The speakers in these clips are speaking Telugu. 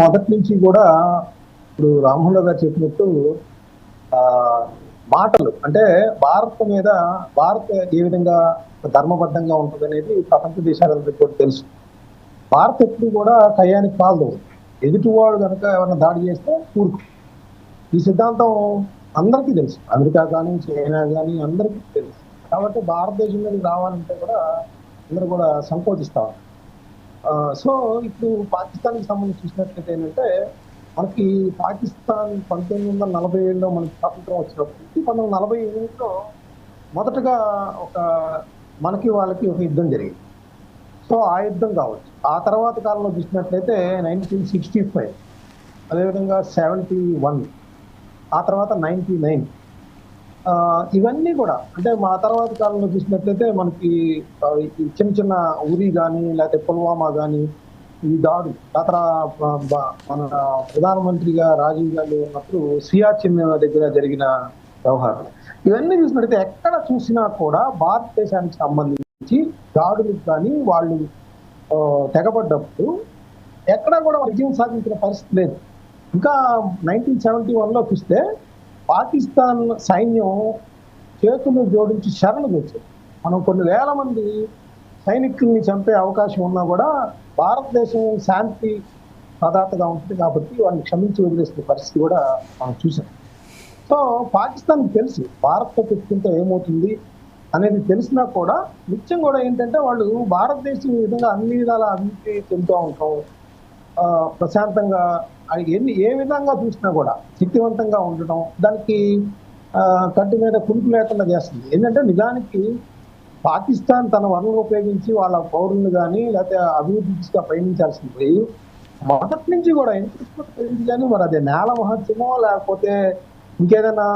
మొదటి నుంచి కూడా ఇప్పుడు రామ్మోహన్ గారు చెప్పినట్టు ఆ మాటలు అంటే భారత్ మీద భారత్ ఏ విధంగా ధర్మబద్ధంగా ఉంటుంది అనేది ప్రపంచ దేశాలందరికీ కూడా తెలుసు. భారత్ ఎప్పుడు కూడా కయ్యానికి పాల్దు. ఎదుటివాడు కనుక ఎవరైనా దాడి చేస్తే ఊరుకు ఈ సిద్ధాంతం అందరికీ తెలుసు. అమెరికా కానీ చైనా కానీ అందరికీ తెలుసు. కాబట్టి భారతదేశం మీద రావాలంటే కూడా అందరూ కూడా సంకోచిస్తారు సో ఇప్పుడు పాకిస్తాన్కి సంబంధించి చూసినట్లయితే ఏంటంటే మనకి పాకిస్తాన్ పంతొమ్మిది వందల నలభై ఏడులో మనకి స్వాతంత్రం వచ్చినప్పుడు పంతొమ్మిది వందల నలభై ఎనిమిదిలో మొదటగా ఒక మనకి వాళ్ళకి ఒక యుద్ధం జరిగింది. సో ఆ యుద్ధం కావచ్చు. ఆ తర్వాత కాలంలో చూసినట్లయితే నైన్టీన్ సిక్స్టీ ఫైవ్ అదేవిధంగా సెవెంటీ వన్ ఆ తర్వాత నైంటీ నైన్. ఇవన్నీ కూడా అంటే మా తర్వాత కాలంలో చూసినట్లయితే మనకి చిన్న చిన్న ఉరి కానీ లేకపోతే పుల్వామా కానీ ఈ దాడు ఆ మన ప్రధానమంత్రిగా రాజీవ్ గాంధీ ఉన్నప్పుడు సియాచిన్ దగ్గర జరిగిన వ్యవహారం. ఇవన్నీ చూసినట్లయితే ఎక్కడ చూసినా కూడా భారతదేశానికి సంబంధించి దాడులకు కానీ వాళ్ళు తెగబడ్డప్పుడు ఎక్కడా కూడా విజయం సాధించిన పరిస్థితి లేదు. ఇంకా నైన్టీన్ సెవెంటీ వన్లో చూస్తే పాకిస్తాన్ సైన్యం చేతులు జోడించి శరణు వచ్చారు మనం కొన్ని వేల మంది సైనికుల్ని చంపే అవకాశం ఉన్నా కూడా భారతదేశం శాంతి ప్రదాతగా ఉంటుంది కాబట్టి వాళ్ళని క్షమించి వదిలేసిన పరిస్థితి కూడా మనం చూసాం. సో పాకిస్తాన్కి తెలుసు భారత్తో పెట్టుకుంటే ఏమవుతుంది అనేది తెలిసినా కూడా నిత్యం కూడా ఏంటంటే వాళ్ళు భారతదేశం విధంగా అన్ని విధాల అభివృద్ధి చెందుతూ ఉంటాం. ప్రశాంతంగా ఎన్ని ఏ విధంగా చూసినా కూడా శక్తివంతంగా ఉండటం దానికి ఆ, కంటి మీద కునుకు లేకుండా చేస్తుంది. ఏంటంటే నిజానికి పాకిస్తాన్ తన వనరులు ఉపయోగించి వాళ్ళ పౌరులను కానీ లేకపోతే అభివృద్ధిగా పయనించాల్సింది. పోయి మొదటి నుంచి కూడా ఎందుకు కానీ మరి అదే నేల మహత్యమో లేకపోతే ఇంకేదైనా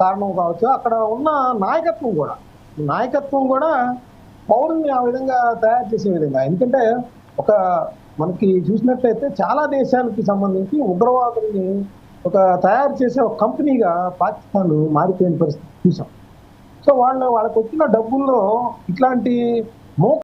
కారణం కావచ్చు. అక్కడ ఉన్న నాయకత్వం కూడా నాయకత్వం కూడా పౌరుల్ని ఆ విధంగా తయారు చేసే విధంగా. ఎందుకంటే ఒక మనకి చూసినట్లయితే చాలా దేశాలకి సంబంధించి ఉగ్రవాదుల్ని ఒక తయారు చేసే ఒక కంపెనీగా పాకిస్తాన్ మారిపోయిన పరిస్థితి చూసాం. సో వాళ్ళు వాళ్ళకి వచ్చిన డబ్బుల్లో ఇట్లాంటి మో